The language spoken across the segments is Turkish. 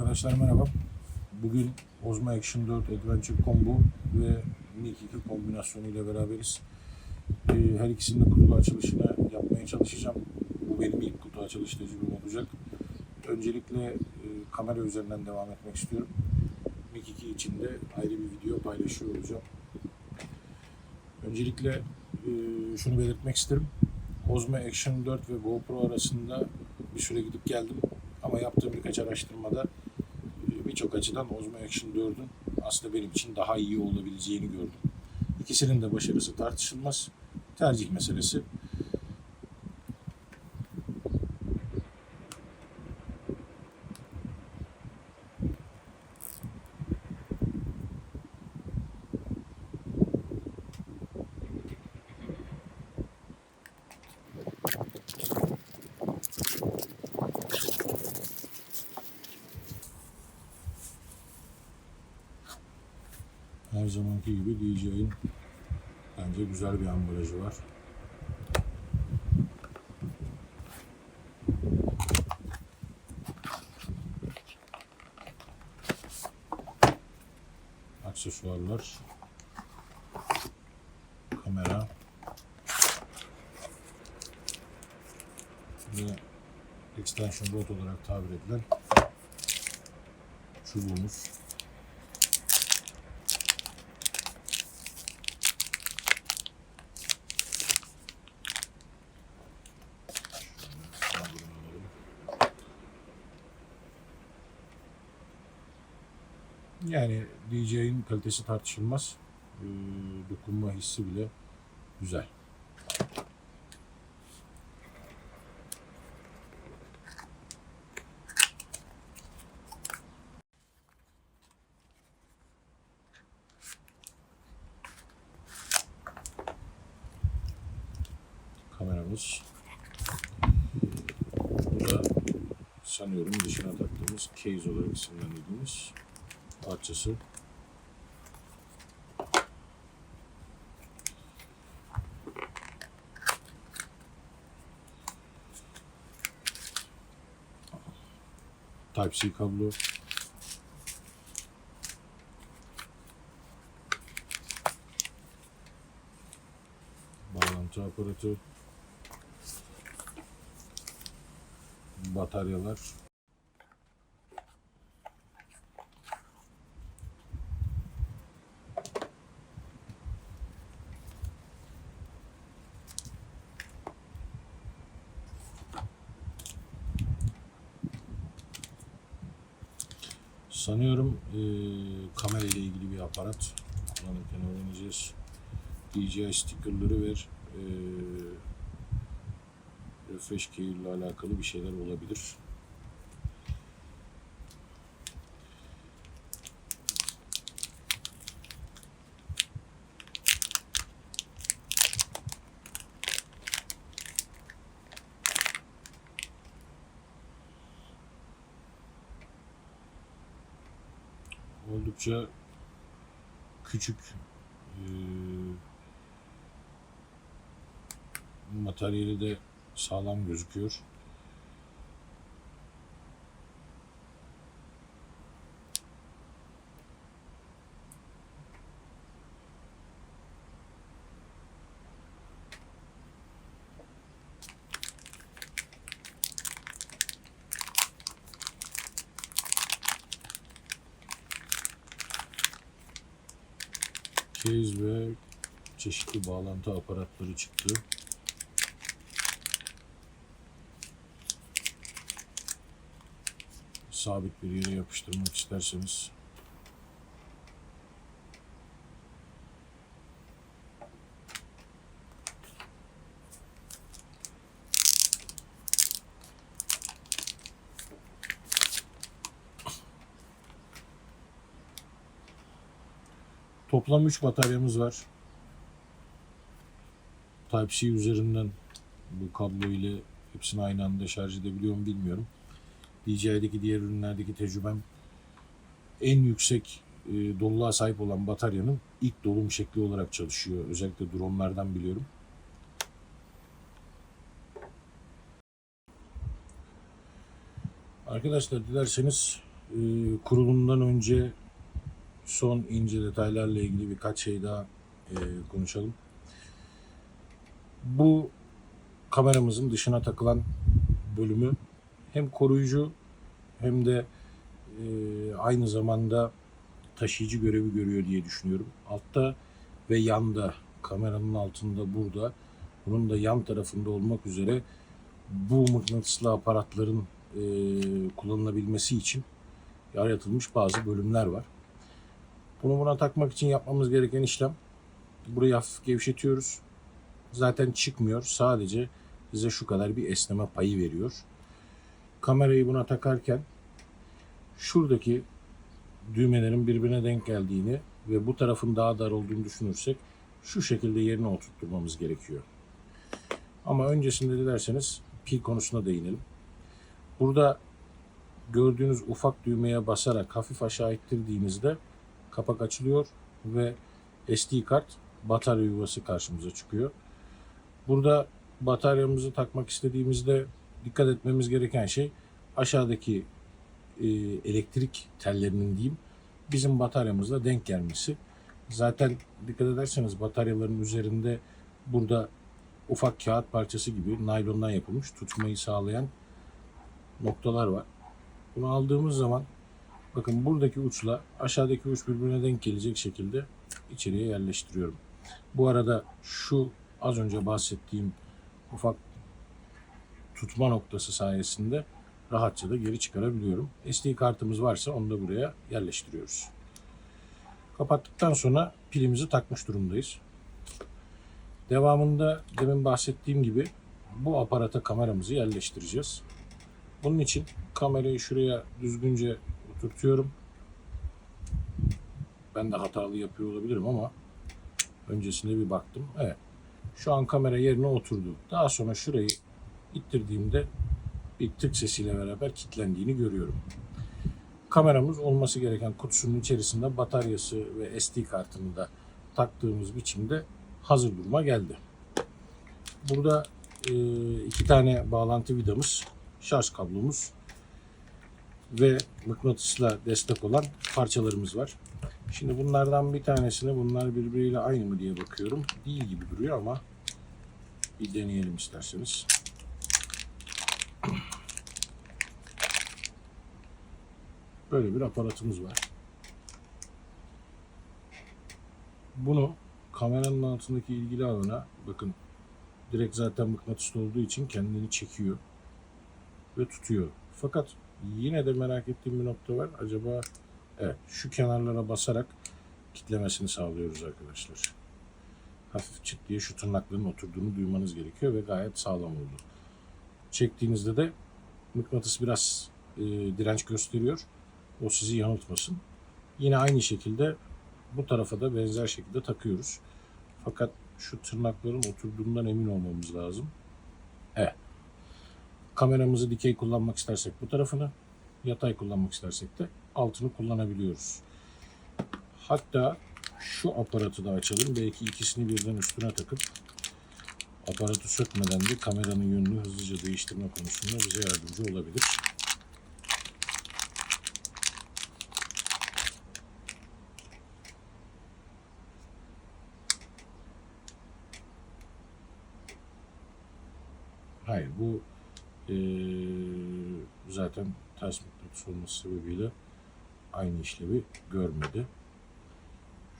Arkadaşlar merhaba. Bugün Ozma Action 4 Adventure Combo ve Mic 2 kombinasyonu ile beraberiz. Ee, her ikisinin de kutu açılışını yapmaya çalışacağım. Bu benim ilk kutu açılış tecrübem olacak. Öncelikle e, kamera üzerinden devam etmek istiyorum. Mic 2 için de ayrı bir video paylaşıyor olacağım. Öncelikle e, şunu belirtmek isterim. Ozma Action 4 ve GoPro arasında bir süre gidip geldim. Ama yaptığım birkaç araştırmada birçok açıdan Ozma Action 4'ün aslında benim için daha iyi olabileceğini gördüm. İkisinin de başarısı tartışılmaz. Tercih meselesi. Her zamanki gibi DJ'in bence güzel bir ambalajı var. Aksesuarlar, kamera ve extension rod olarak tabir edilen çubuğumuz. Yani DJ'in kalitesi tartışılmaz. Ee, dokunma hissi bile güzel. Kameramız. Bu da sanıyorum dışına taktığımız case olarak isimlendirdiğimiz parçası. Type-C kablo. Bağlantı aparatı. Bataryalar. Sanıyorum eee kamera ile ilgili bir aparat. Kullanırken öğreneceğiz. DJI stickerları ver. Eee refresh key ile alakalı bir şeyler olabilir. Oldukça küçük eee materyali de sağlam gözüküyor. Case ve çeşitli bağlantı aparatları çıktı. sabit bir yere yapıştırmak isterseniz Toplam 3 bataryamız var. Type-C üzerinden bu kablo ile hepsini aynı anda şarj edebiliyor mu bilmiyorum. DJI'deki diğer ürünlerdeki tecrübem en yüksek e, doluluğa sahip olan bataryanın ilk dolum şekli olarak çalışıyor. Özellikle dronlardan biliyorum. Arkadaşlar dilerseniz e, kurulumundan önce son ince detaylarla ilgili birkaç şey daha e, konuşalım. Bu kameramızın dışına takılan bölümü hem koruyucu hem de e, aynı zamanda taşıyıcı görevi görüyor diye düşünüyorum. Altta ve yanda kameranın altında burada bunun da yan tarafında olmak üzere bu mıknatıslı aparatların e, kullanılabilmesi için yaratılmış bazı bölümler var. Bunu buna takmak için yapmamız gereken işlem burayı hafif gevşetiyoruz. Zaten çıkmıyor. Sadece bize şu kadar bir esneme payı veriyor. Kamerayı buna takarken şuradaki düğmelerin birbirine denk geldiğini ve bu tarafın daha dar olduğunu düşünürsek şu şekilde yerine oturtturmamız gerekiyor. Ama öncesinde dilerseniz pil konusuna değinelim. Burada gördüğünüz ufak düğmeye basarak hafif aşağı ittirdiğinizde kapak açılıyor ve SD kart batarya yuvası karşımıza çıkıyor. Burada bataryamızı takmak istediğimizde dikkat etmemiz gereken şey aşağıdaki e, elektrik tellerinin diyeyim bizim bataryamızla denk gelmesi. Zaten dikkat ederseniz bataryaların üzerinde burada ufak kağıt parçası gibi naylondan yapılmış tutmayı sağlayan noktalar var. Bunu aldığımız zaman bakın buradaki uçla aşağıdaki uç birbirine denk gelecek şekilde içeriye yerleştiriyorum. Bu arada şu az önce bahsettiğim ufak tutma noktası sayesinde rahatça da geri çıkarabiliyorum. SD kartımız varsa onu da buraya yerleştiriyoruz. Kapattıktan sonra pilimizi takmış durumdayız. Devamında demin bahsettiğim gibi bu aparata kameramızı yerleştireceğiz. Bunun için kamerayı şuraya düzgünce oturtuyorum. Ben de hatalı yapıyor olabilirim ama öncesinde bir baktım. Evet. Şu an kamera yerine oturdu. Daha sonra şurayı ittirdiğimde bir tık sesiyle beraber kilitlendiğini görüyorum. Kameramız olması gereken kutusunun içerisinde bataryası ve SD kartını da taktığımız biçimde hazır duruma geldi. Burada iki tane bağlantı vidamız, şarj kablomuz ve mıknatısla destek olan parçalarımız var. Şimdi bunlardan bir tanesini bunlar birbiriyle aynı mı diye bakıyorum. Değil gibi duruyor ama bir deneyelim isterseniz. Böyle bir aparatımız var. Bunu kameranın altındaki ilgili alana bakın direkt zaten mıknatıslı olduğu için kendini çekiyor ve tutuyor. Fakat yine de merak ettiğim bir nokta var. Acaba evet şu kenarlara basarak kitlemesini sağlıyoruz arkadaşlar. Hafif çıt diye şu tırnakların oturduğunu duymanız gerekiyor ve gayet sağlam oldu. Çektiğinizde de mıknatıs biraz e, direnç gösteriyor. O sizi yanıltmasın. Yine aynı şekilde bu tarafa da benzer şekilde takıyoruz. Fakat şu tırnakların oturduğundan emin olmamız lazım. Evet. Kameramızı dikey kullanmak istersek bu tarafını, yatay kullanmak istersek de altını kullanabiliyoruz. Hatta şu aparatı da açalım. Belki ikisini birden üstüne takıp aparatı sökmeden de kameranın yönünü hızlıca değiştirme konusunda bize yardımcı olabilir. Hayır bu eee, zaten ters mıknatıs olması sebebiyle aynı işlevi görmedi.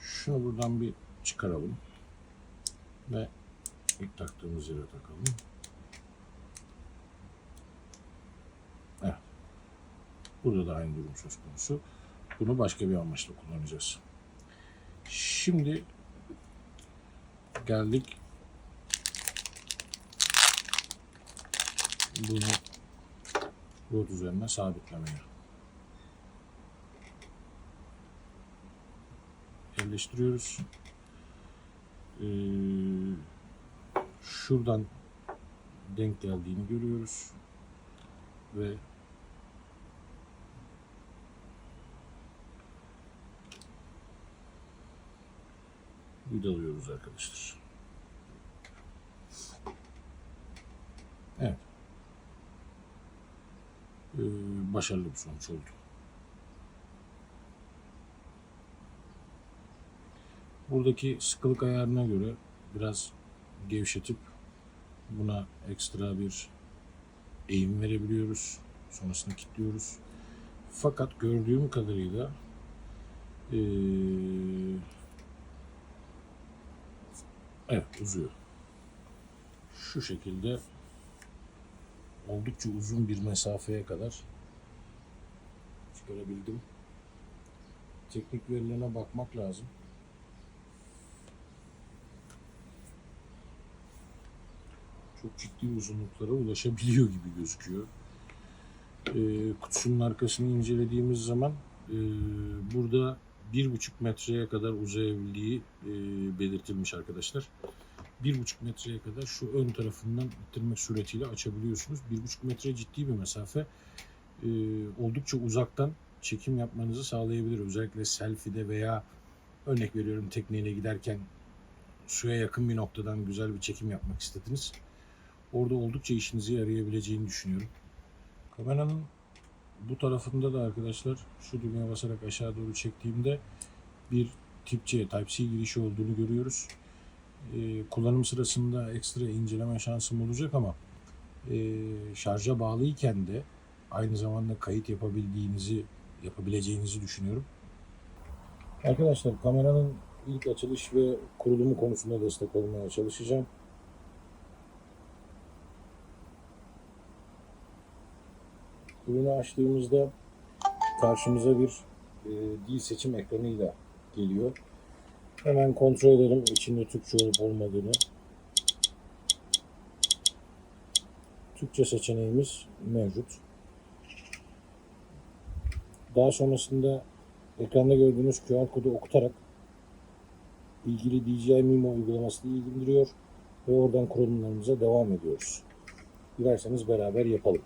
Şunu buradan bir çıkaralım ve ilk taktığımız yere takalım. Evet. Burada da aynı durum söz konusu. Bunu başka bir amaçla kullanacağız. Şimdi geldik bunu rot üzerine sabitlemeye. Yerleştiriyoruz. Ee, şuradan denk geldiğini görüyoruz. Ve vidalıyoruz arkadaşlar. Ee, başarılı bir sonuç oldu. Buradaki sıkılık ayarına göre biraz gevşetip buna ekstra bir eğim verebiliyoruz. Sonrasında kilitliyoruz. Fakat gördüğüm kadarıyla ee, evet uzuyor. Şu şekilde oldukça uzun bir mesafeye kadar çıkarabildim. Teknik verilerine bakmak lazım. Çok ciddi uzunluklara ulaşabiliyor gibi gözüküyor. Ee, kutusunun arkasını incelediğimiz zaman e, burada bir buçuk metreye kadar uzayabildiği e, belirtilmiş arkadaşlar. Bir buçuk metreye kadar şu ön tarafından ittirmek suretiyle açabiliyorsunuz. Bir buçuk metre ciddi bir mesafe. Ee, oldukça uzaktan çekim yapmanızı sağlayabilir. Özellikle selfie'de veya örnek veriyorum tekneyle giderken suya yakın bir noktadan güzel bir çekim yapmak istediniz. Orada oldukça işinize yarayabileceğini düşünüyorum. Kameranın bu tarafında da arkadaşlar şu düğmeye basarak aşağı doğru çektiğimde bir tip C, Type-C girişi olduğunu görüyoruz. Ee, kullanım sırasında ekstra inceleme şansım olacak ama e, şarja bağlıyken de aynı zamanda kayıt yapabildiğinizi yapabileceğinizi düşünüyorum. Arkadaşlar kameranın ilk açılış ve kurulumu konusunda destek olmaya çalışacağım. Ürünü açtığımızda karşımıza bir e, dil seçim ekranıyla geliyor. Hemen kontrol edelim içinde Türkçe olup olmadığını. Türkçe seçeneğimiz mevcut. Daha sonrasında ekranda gördüğünüz QR kodu okutarak ilgili DJI Mimo uygulamasını indiriyor ve oradan kurulumlarımıza devam ediyoruz. Dilerseniz beraber yapalım.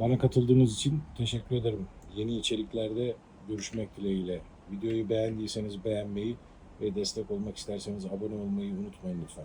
Bana katıldığınız için teşekkür ederim. Yeni içeriklerde görüşmek dileğiyle. Videoyu beğendiyseniz beğenmeyi ve destek olmak isterseniz abone olmayı unutmayın lütfen.